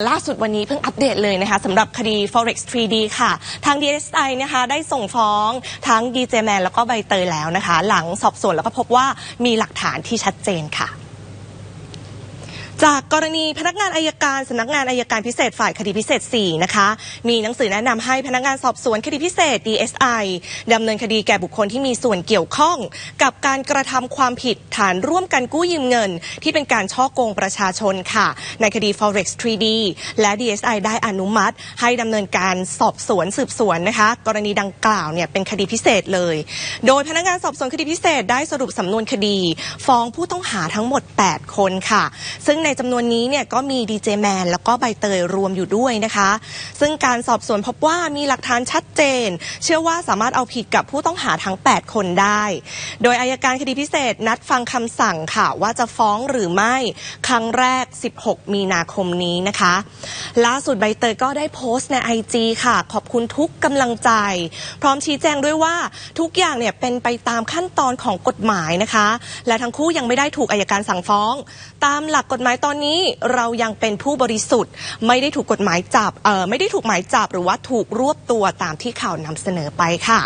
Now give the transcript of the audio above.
ล่าสุดวันนี้เพิ่งอัปเดตเลยนะคะสำหรับคดี forex 3D ค่ะ ทาง DSI นะคะได้ส่งฟ้องทั้ง dj man แล้วก็ใบเตยแล้วนะคะ หลังสอบสวนแล้วก็พบว่ามีหลักฐานที่ชัดเจนค่ะ จากกรณีพนักงานอายการสำนักงานอายการพิเศษฝ่ายคดีพิเศษ 4 นะคะ มีหนังสือแนะนำให้พนักงานสอบสวนคดีพิเศษ DSI ดำเนินคดีแก่บุคคลที่มีส่วนเกี่ยวข้อง กับการกระทำความผิดฐานร่วมกันกู้ยืมเงิน ที่เป็นการช่อโกงประชาชนค่ะ ในคดี forex 3D และ DSI ได้อนุมัติ ให้ดำเนินการสอบสวนสืบสวนนะคะ กรณีดังกล่าวเนี่ยเป็นคดีพิเศษเลย โดยพนักงานสอบสวนคดีพิเศษได้สรุปสำนวนคดี ฟ้องผู้ต้องหาทั้งหมด 8 คนค่ะ ซึ่งในจำนวนนี้เนี่ยก็มีดีเจแมนแล้วก็ใบเตยรวมอยู่ด้วยนะคะ ซึ่งการสอบสวนพบว่ามีหลักฐานชัดเจน เชื่อว่าสามารถเอาผิดกับผู้ต้องหาทั้ง 8 คนได้ โดยอายการคดีพิเศษนัดฟังคำสั่งค่ะว่าจะฟ้องหรือไม่ครั้งแรก 16 มีนาคมนี้นะคะ ล่าสุดใบเตยก็ได้โพสต์ใน IG ค่ะ ขอบคุณทุกกำลังใจ พร้อมชี้แจงด้วยว่าทุกอย่างเนี่ยเป็นไปตามขั้นตอนของกฎหมายนะคะ และทั้งคู่ยังไม่ได้ถูกอายการสั่งฟ้อง ตามหลักกฎหมายตอนนี้เรายังเป็นผู้บริสุทธิ์ ไม่ได้ถูกกฎหมายจับไม่ได้ถูกหมายจับหรือว่าถูกรวบตัวตามที่ข่าวนำเสนอไปค่ะ